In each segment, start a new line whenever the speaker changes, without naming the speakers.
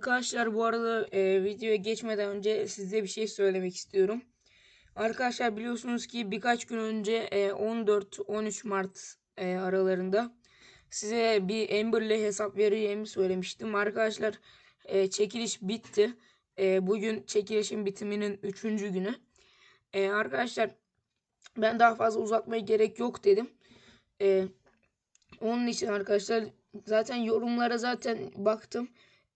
Arkadaşlar bu arada e, videoya geçmeden önce size bir şey söylemek istiyorum. Arkadaşlar biliyorsunuz ki birkaç gün önce e, 14-13 Mart e, aralarında size bir Ember'le hesap vereceğimi söylemiştim. Arkadaşlar e, çekiliş bitti. E, bugün çekilişin bitiminin 3. günü. E, arkadaşlar ben daha fazla uzatmaya gerek yok dedim. E, onun için arkadaşlar zaten yorumlara zaten baktım.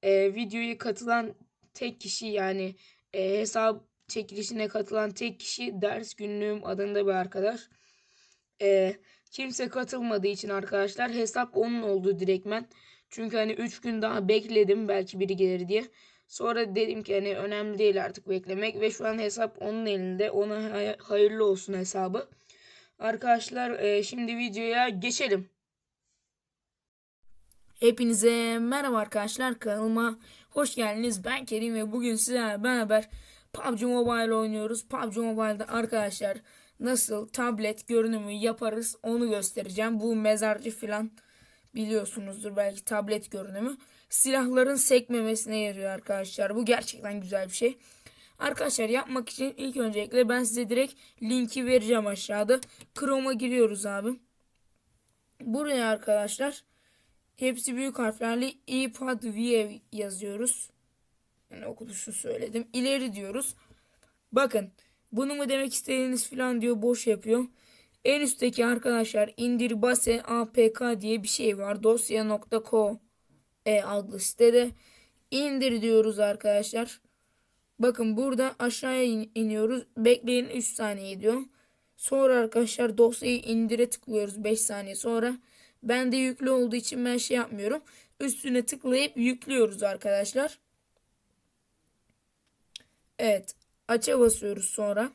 E, videoya katılan tek kişi yani e, hesap çekilişine katılan tek kişi ders günlüğüm adında bir arkadaş. E, kimse katılmadığı için arkadaşlar hesap onun oldu direktmen. Çünkü hani 3 gün daha bekledim belki biri gelir diye. Sonra dedim ki hani önemli değil artık beklemek ve şu an hesap onun elinde. Ona hay- hayırlı olsun hesabı. Arkadaşlar e, şimdi videoya geçelim. Hepinize merhaba arkadaşlar kanalıma hoş geldiniz. Ben Kerim ve bugün sizlerle beraber PUBG Mobile oynuyoruz. PUBG Mobile'da arkadaşlar nasıl tablet görünümü yaparız onu göstereceğim. Bu mezarcı falan biliyorsunuzdur belki tablet görünümü. Silahların sekmemesine yarıyor arkadaşlar. Bu gerçekten güzel bir şey. Arkadaşlar yapmak için ilk öncelikle ben size direkt linki vereceğim aşağıda. Chrome'a giriyoruz abi. Buraya arkadaşlar Hepsi büyük harflerle iPad VIA yazıyoruz. Yani okuduşu söyledim. İleri diyoruz. Bakın bunu mu demek istediğiniz falan diyor boş yapıyor. En üstteki arkadaşlar indir base apk diye bir şey var. Dosya.co e adlı sitede indir diyoruz arkadaşlar. Bakın burada aşağıya in- iniyoruz. Bekleyin 3 saniye diyor. Sonra arkadaşlar dosyayı indire tıklıyoruz 5 saniye sonra. Bende yüklü olduğu için ben şey yapmıyorum. Üstüne tıklayıp yüklüyoruz arkadaşlar. Evet. Aç'a basıyoruz sonra.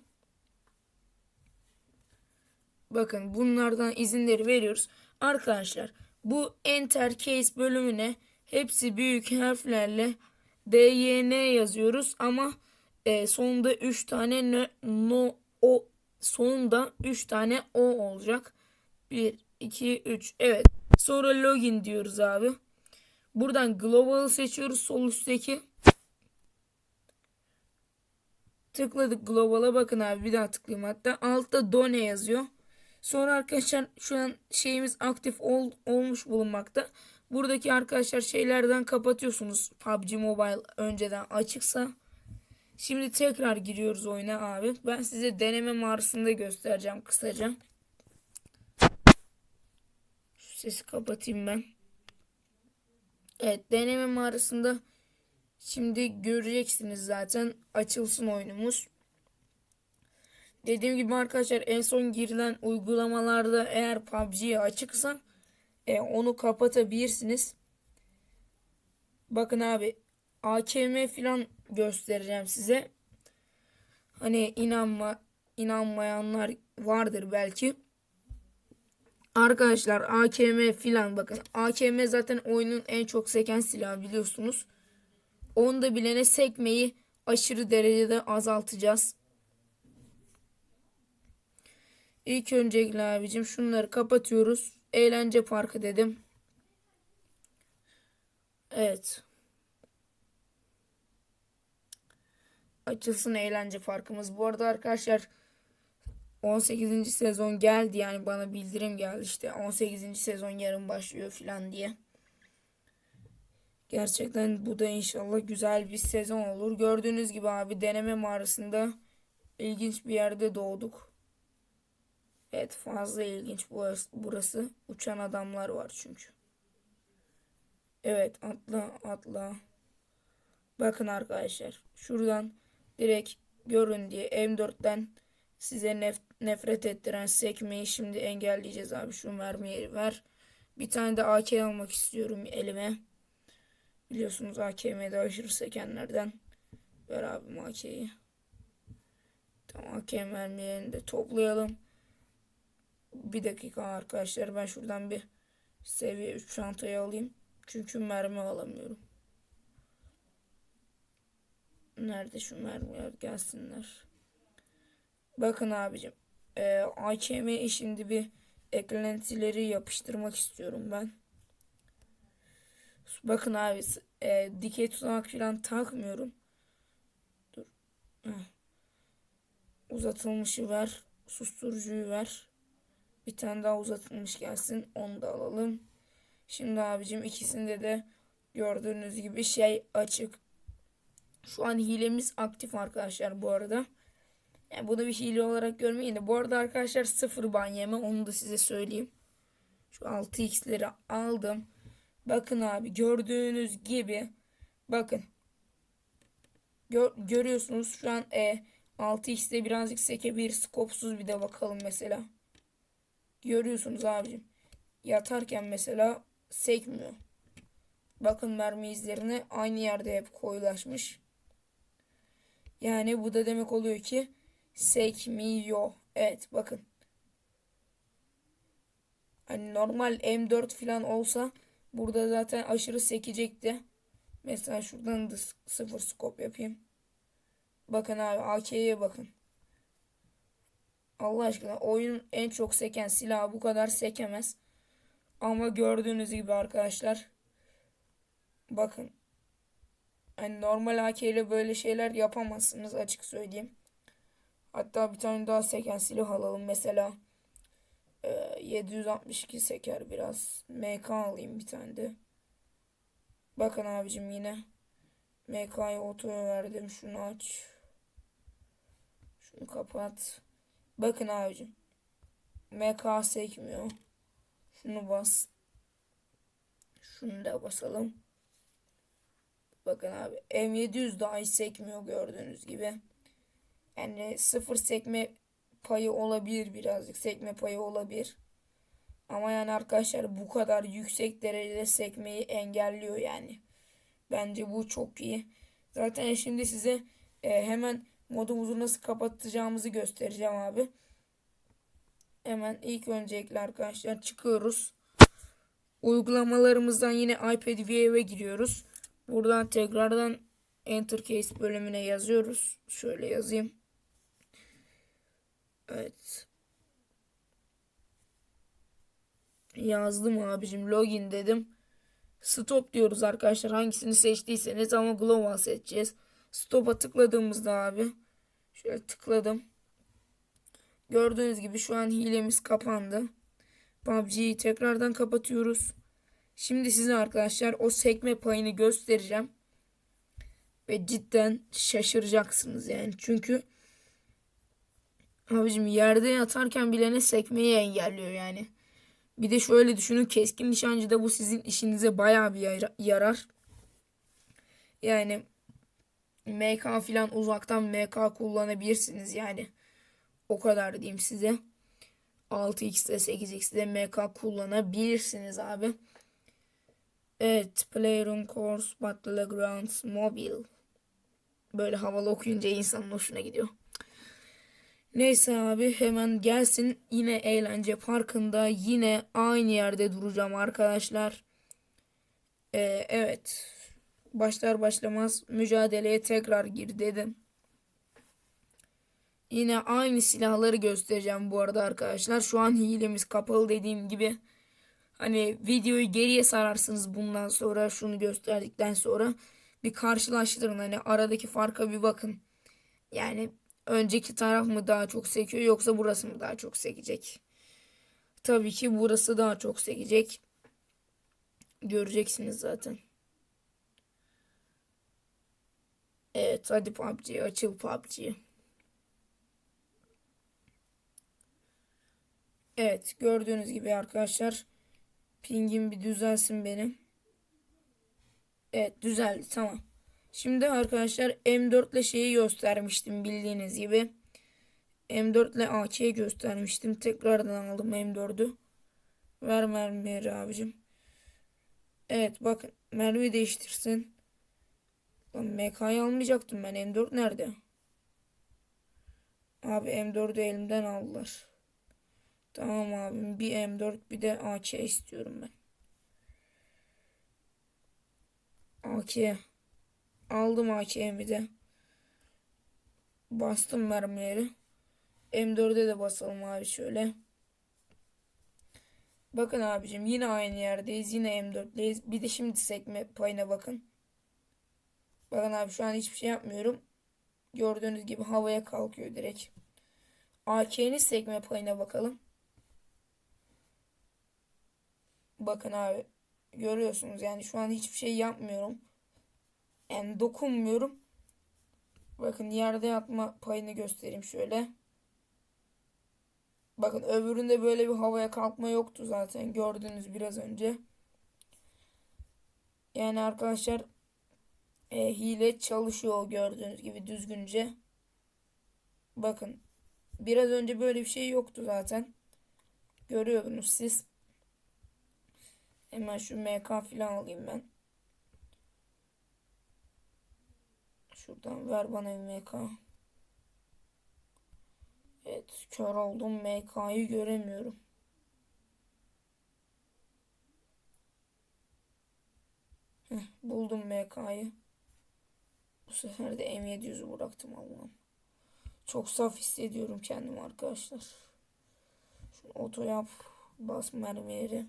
Bakın bunlardan izinleri veriyoruz. Arkadaşlar bu enter case bölümüne hepsi büyük harflerle DYN yazıyoruz ama e, sonunda 3 tane no, no o sonunda 3 tane o olacak. 1 2 3 evet. Sonra login diyoruz abi. Buradan global seçiyoruz sol üstteki. Tıkladık global'a bakın abi bir daha tıklayayım hatta. Altta done yazıyor. Sonra arkadaşlar şu an şeyimiz aktif ol, olmuş bulunmakta. Buradaki arkadaşlar şeylerden kapatıyorsunuz. PUBG Mobile önceden açıksa. Şimdi tekrar giriyoruz oyuna abi. Ben size deneme mağarasında göstereceğim kısaca. Sesi kapatayım ben. Evet deneme mağarasında şimdi göreceksiniz zaten açılsın oyunumuz. Dediğim gibi arkadaşlar en son girilen uygulamalarda eğer PUBG açıksa e, onu kapatabilirsiniz. Bakın abi AKM falan göstereceğim size. Hani inanma inanmayanlar vardır belki. Arkadaşlar AKM filan bakın. AKM zaten oyunun en çok seken silahı biliyorsunuz. Onu da bilene sekmeyi aşırı derecede azaltacağız. İlk öncelikle abicim şunları kapatıyoruz. Eğlence parkı dedim. Evet. Açılsın eğlence parkımız. Bu arada arkadaşlar 18. sezon geldi yani bana bildirim geldi işte 18. sezon yarın başlıyor falan diye. Gerçekten bu da inşallah güzel bir sezon olur. Gördüğünüz gibi abi deneme mağarasında ilginç bir yerde doğduk. Evet fazla ilginç burası. burası. Uçan adamlar var çünkü. Evet atla atla. Bakın arkadaşlar şuradan direkt görün diye M4'ten size nef- nefret ettiren sekmeyi şimdi engelleyeceğiz abi. Şu mermiyi ver. Bir tane de AK almak istiyorum elime. Biliyorsunuz AKM'de aşırı sekenlerden. Ver abim AK'yi. Tamam AK mermilerini de toplayalım. Bir dakika arkadaşlar ben şuradan bir seviye 3 çantayı alayım. Çünkü mermi alamıyorum. Nerede şu mermiler gelsinler. Bakın abicim. E, AKM'ye şimdi bir eklentileri yapıştırmak istiyorum ben. Bakın abi e, dikey tutamak falan takmıyorum. Dur. Uzatılmışı ver. Susturucuyu ver. Bir tane daha uzatılmış gelsin. Onu da alalım. Şimdi abicim ikisinde de gördüğünüz gibi şey açık. Şu an hilemiz aktif arkadaşlar bu arada. Yani bunu bir hile olarak görmeyin de. Bu arada arkadaşlar sıfır ban yeme onu da size söyleyeyim. Şu 6x'leri aldım. Bakın abi gördüğünüz gibi bakın. Gör, görüyorsunuz şu an e, 6x'de birazcık sekebilir. Skopsuz bir de bakalım mesela. Görüyorsunuz abicim. Yatarken mesela sekmiyor. Bakın mermi izlerini aynı yerde hep koyulaşmış. Yani bu da demek oluyor ki sekmiyor. Evet bakın. Hani normal M4 falan olsa burada zaten aşırı sekecekti. Mesela şuradan da sıfır scope yapayım. Bakın abi AK'ye bakın. Allah aşkına oyun en çok seken silah bu kadar sekemez. Ama gördüğünüz gibi arkadaşlar. Bakın. Hani normal AK ile böyle şeyler yapamazsınız açık söyleyeyim. Hatta bir tane daha seken silah alalım mesela. Ee, 762 seker biraz. MK alayım bir tane de. Bakın abicim yine. MK'yı otoya verdim. Şunu aç. Şunu kapat. Bakın abicim. MK sekmiyor. Şunu bas. Şunu da basalım. Bakın abi M700 dahi sekmiyor gördüğünüz gibi. Yani sıfır sekme payı olabilir birazcık. Sekme payı olabilir. Ama yani arkadaşlar bu kadar yüksek derecede sekmeyi engelliyor yani. Bence bu çok iyi. Zaten şimdi size e, hemen modumuzu nasıl kapatacağımızı göstereceğim abi. Hemen ilk öncelikle arkadaşlar çıkıyoruz. Uygulamalarımızdan yine iPad View'e giriyoruz. Buradan tekrardan Enter Case bölümüne yazıyoruz. Şöyle yazayım. Evet. Yazdım abicim. Login dedim. Stop diyoruz arkadaşlar. Hangisini seçtiyseniz ama global seçeceğiz. Stop'a tıkladığımızda abi. Şöyle tıkladım. Gördüğünüz gibi şu an hilemiz kapandı. PUBG'yi tekrardan kapatıyoruz. Şimdi size arkadaşlar o sekme payını göstereceğim. Ve cidden şaşıracaksınız yani. Çünkü abicim yerde yatarken bile ne sekmeyi engelliyor yani. Bir de şöyle düşünün keskin nişancıda bu sizin işinize baya bir yarar. Yani MK falan uzaktan MK kullanabilirsiniz yani. O kadar diyeyim size. 6x'de 8x'de MK kullanabilirsiniz abi. Evet. Playroom Course Battlegrounds Mobile. Böyle havalı okuyunca insanın hoşuna gidiyor. Neyse abi hemen gelsin. Yine eğlence parkında yine aynı yerde duracağım arkadaşlar. Ee, evet. Başlar başlamaz mücadeleye tekrar gir dedim. Yine aynı silahları göstereceğim bu arada arkadaşlar. Şu an hilemiz kapalı dediğim gibi. Hani videoyu geriye sararsınız bundan sonra şunu gösterdikten sonra. Bir karşılaştırın hani aradaki farka bir bakın. Yani önceki taraf mı daha çok sekiyor yoksa burası mı daha çok sekecek? Tabii ki burası daha çok sekecek. Göreceksiniz zaten. Evet hadi PUBG açıl PUBG. Evet gördüğünüz gibi arkadaşlar pingim bir düzelsin benim. Evet düzeldi tamam. Şimdi arkadaşlar M4 ile şeyi göstermiştim bildiğiniz gibi. M4 ile AK'yi göstermiştim. Tekrardan aldım M4'ü. Ver mermileri abicim. Evet bakın mermi değiştirsin. Lan MK'yı almayacaktım ben. M4 nerede? Abi M4'ü elimden aldılar. Tamam abim bir M4 bir de AK istiyorum ben. AK. Aldım AK'mi de. Bastım mermileri. M4'e de basalım abi şöyle. Bakın abicim yine aynı yerdeyiz. Yine M4'teyiz. Bir de şimdi sekme payına bakın. Bakın abi şu an hiçbir şey yapmıyorum. Gördüğünüz gibi havaya kalkıyor direkt. AK'nin sekme payına bakalım. Bakın abi görüyorsunuz yani şu an hiçbir şey yapmıyorum. Yani dokunmuyorum. Bakın yerde yatma payını göstereyim şöyle. Bakın öbüründe böyle bir havaya kalkma yoktu zaten gördünüz biraz önce. Yani arkadaşlar e, hile çalışıyor gördüğünüz gibi düzgünce. Bakın biraz önce böyle bir şey yoktu zaten. Görüyordunuz siz. Hemen şu MK falan alayım ben. Şuradan ver bana bir MK. Evet kör oldum MK'yı göremiyorum. Heh, buldum MK'yı. Bu sefer de M700'ü bıraktım Allah'ım. Çok saf hissediyorum kendimi arkadaşlar. Şu oto yap. Bas mermileri.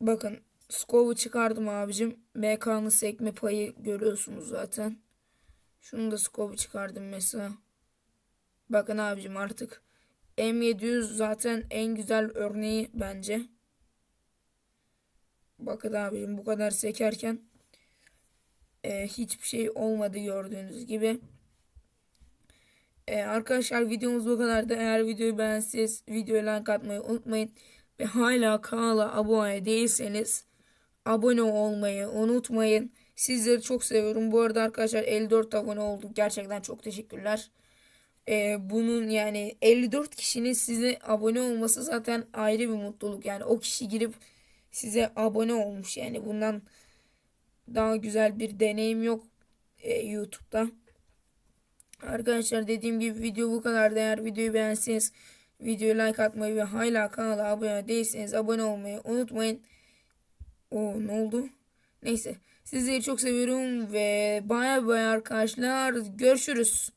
Bakın Skov'u çıkardım abicim. MK'nın sekme payı görüyorsunuz zaten. Şunu da Skov'u çıkardım mesela. Bakın abicim artık M700 zaten en güzel örneği bence. Bakın abicim bu kadar sekerken e, hiçbir şey olmadı gördüğünüz gibi. E, arkadaşlar videomuz bu kadardı. Eğer videoyu beğendiyseniz videoya like atmayı unutmayın. Ve hala kanala abone değilseniz abone olmayı unutmayın. Sizleri çok seviyorum. Bu arada arkadaşlar 54 abone olduk. Gerçekten çok teşekkürler. Ee, bunun yani 54 kişinin size abone olması zaten ayrı bir mutluluk. Yani o kişi girip size abone olmuş. Yani bundan daha güzel bir deneyim yok e, YouTube'da. Arkadaşlar dediğim gibi video bu kadar. Eğer videoyu beğenseniz videoya like atmayı ve hala kanala abone değilseniz abone olmayı unutmayın. O ne oldu? Neyse. Sizleri çok seviyorum ve baya baya arkadaşlar görüşürüz.